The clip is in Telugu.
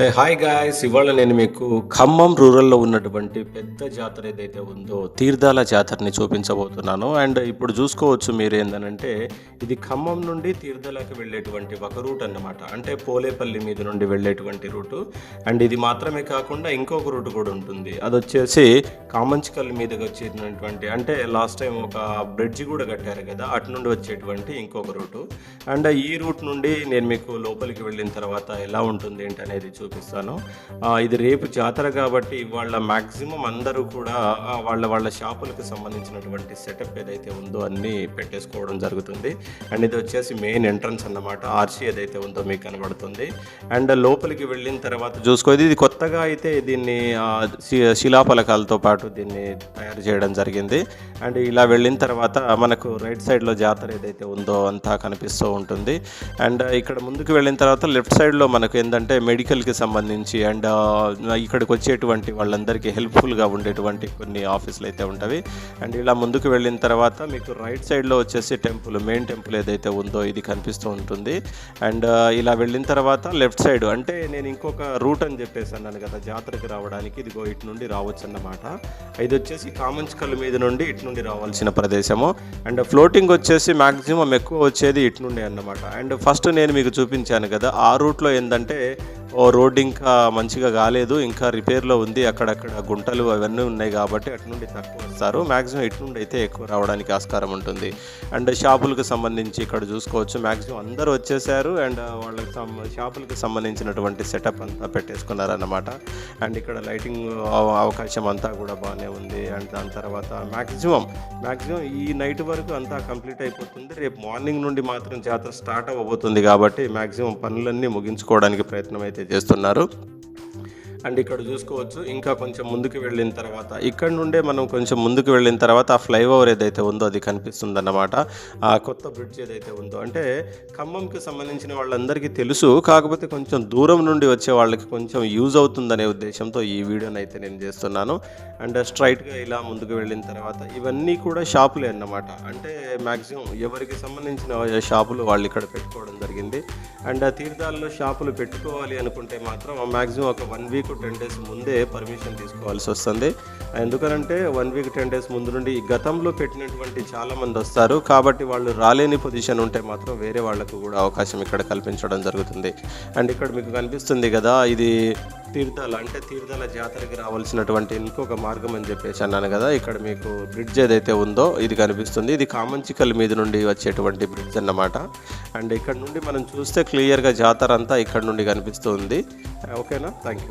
హాయ్ గాయస్ ఇవాళ నేను మీకు ఖమ్మం రూరల్లో ఉన్నటువంటి పెద్ద జాతర ఏదైతే ఉందో తీర్థాల జాతరని చూపించబోతున్నాను. అండ్ ఇప్పుడు చూసుకోవచ్చు మీరు ఏంటంటే ఇది ఖమ్మం నుండి తీర్థాలకు వెళ్ళేటువంటి ఒక రూట్ అన్నమాట. అంటే పోలేపల్లి మీద నుండి వెళ్ళేటువంటి రూటు. అండ్ ఇది మాత్రమే కాకుండా ఇంకొక రూట్ కూడా ఉంటుంది. అది వచ్చేసి కామంచికల్ మీదకి వచ్చేటువంటి అంటే లాస్ట్ టైం ఒక బ్రిడ్జి కూడా కట్టారు కదా అటు నుండి వచ్చేటువంటి ఇంకొక రూటు. అండ్ ఈ రూట్ నుండి నేను మీకు లోపలికి వెళ్ళిన తర్వాత ఎలా ఉంటుంది ఏంటి అనేది చూపిస్తాను. ఇది రేపు జాతర కాబట్టి వాళ్ళ మ్యాక్సిమం అందరూ కూడా వాళ్ళ వాళ్ళ షాపులకు సంబంధించినటువంటి సెటప్ ఏదైతే ఉందో అన్నీ పెట్టేసుకోవడం జరుగుతుంది. అండ్ ఇది వచ్చేసి మెయిన్ ఎంట్రన్స్ అన్నమాట. ఆర్సీ ఏదైతే ఉందో మీకు కనబడుతుంది. అండ్ లోపలికి వెళ్ళిన తర్వాత చూసుకో ఇది కొత్తగా అయితే దీన్ని శిలాఫలకాలతో పాటు దీన్ని తయారు చేయడం జరిగింది. అండ్ ఇలా వెళ్ళిన తర్వాత మనకు రైట్ సైడ్లో జాతర ఏదైతే ఉందో అంతా కనిపిస్తూ ఉంటుంది. అండ్ ఇక్కడ ముందుకు వెళ్ళిన తర్వాత లెఫ్ట్ సైడ్లో మనకు ఏంటంటే మెడికల్కి సంబంధించి అండ్ ఇక్కడికి వచ్చేటువంటి వాళ్ళందరికీ హెల్ప్ఫుల్గా ఉండేటువంటి కొన్ని ఆఫీసులు అయితే ఉంటాయి అండ్ ఇలా ముందుకు వెళ్ళిన తర్వాత మీకు రైట్ సైడ్లో వచ్చేసి టెంపుల్ మెయిన్ టెంపుల్ ఏదైతే ఉందో ఇది కనిపిస్తూ ఉంటుంది. అండ్ ఇలా వెళ్ళిన తర్వాత లెఫ్ట్ సైడ్ అంటే నేను ఇంకొక రూట్ అని చెప్పేసి అన్నాను కదా జాతరకి రావడానికి ఇదిగో ఇటు నుండి రావచ్చు అన్నమాట. ఇది వచ్చేసి కామంచికల్ మీద నుండి ఇటు నుండి రావాల్సిన ప్రదేశము. అండ్ ఫ్లోటింగ్ వచ్చేసి మ్యాక్సిమం ఎక్కువ వచ్చేది ఇటు నుండి అన్నమాట. అండ్ ఫస్ట్ నేను మీకు చూపించాను కదా ఆ రూట్లో ఏంటంటే ఓ రోడ్ ఇంకా మంచిగా కాలేదు ఇంకా రిపేర్లో ఉంది అక్కడక్కడ గుంటలు అవన్నీ ఉన్నాయి కాబట్టి అటు నుండి తక్కువ వస్తారు. మ్యాక్సిమం ఇటు నుండి అయితే ఎక్కువ రావడానికి ఆస్కారం ఉంటుంది. అండ్ షాపులకు సంబంధించి ఇక్కడ చూసుకోవచ్చు. మ్యాక్సిమం అందరూ వచ్చేసారు అండ్ వాళ్ళకి షాపులకు సంబంధించినటువంటి సెటప్ అంతా పెట్టేసుకున్నారన్నమాట. అండ్ ఇక్కడ లైటింగ్ అవ- అవకాశం అంతా కూడా బాగానే ఉంది. అండ్ దాని తర్వాత మ్యాక్సిమం మ్యాక్సిమం ఈ నైట్ వరకు అంతా కంప్లీట్ అయిపోతుంది. రేపు మార్నింగ్ నుండి మాత్రం జాతర స్టార్ట్ అవ్వబోతుంది కాబట్టి మ్యాక్సిమం పనులన్నీ ముగించుకోవడానికి ప్రయత్నం అయితే చేస్తున్నారు. అండ్ ఇక్కడ చూసుకోవచ్చు. ఇంకా కొంచెం ముందుకు వెళ్ళిన తర్వాత ఇక్కడ నుండే మనం కొంచెం ముందుకు వెళ్ళిన తర్వాత ఆ ఫ్లైఓవర్ ఏదైతే ఉందో అది కనిపిస్తుంది అన్నమాట ఆ కొత్త బ్రిడ్జ్ ఏదైతే ఉందో. అంటే ఖమ్మంకి సంబంధించిన వాళ్ళందరికీ తెలుసు కాకపోతే కొంచెం దూరం నుండి వచ్చే వాళ్ళకి కొంచెం యూజ్ అవుతుందనే ఉద్దేశంతో ఈ వీడియోని అయితే నేను చేస్తున్నాను. అండ్ స్ట్రైట్గా ఇలా ముందుకు వెళ్ళిన తర్వాత ఇవన్నీ కూడా షాపులే అన్నమాట. అంటే మ్యాక్సిమం ఎవరికి సంబంధించిన షాపులు వాళ్ళు ఇక్కడ పెట్టుకోవడం జరిగింది. అండ్ ఆ తీర్థాల్లో షాపులు పెట్టుకోవాలి అనుకుంటే మాత్రం మ్యాక్సిమం ఒక వన్ వీక్ టెన్ డేస్ ముందే పర్మిషన్ తీసుకోవాల్సి వస్తుంది. ఎందుకనంటే వన్ వీక్ టెన్ డేస్ ముందు నుండి గతంలో పెట్టినటువంటి చాలా మంది వస్తారు. కాబట్టి వాళ్ళు రాలేని పొజిషన్ ఉంటే మాత్రం వేరే వాళ్ళకు కూడా అవకాశం ఇక్కడ కల్పించడం జరుగుతుంది. అండ్ ఇక్కడ మీకు కనిపిస్తుంది కదా ఇది తీర్థాల అంటే తీర్థాల జాతరకి రావాల్సినటువంటి ఇంకొక మార్గం అని చెప్పేసి అన్నాను కదా ఇక్కడ మీకు బ్రిడ్జ్ ఏదైతే ఉందో ఇది కనిపిస్తుంది. ఇది కామంచికల్ మీద నుండి వచ్చేటువంటి బ్రిడ్జ్ అన్నమాట. అండ్ ఇక్కడ నుండి మనం చూస్తే క్లియర్గా జాతర అంతా ఇక్కడ నుండి కనిపిస్తుంది. ఓకేనా? Thank you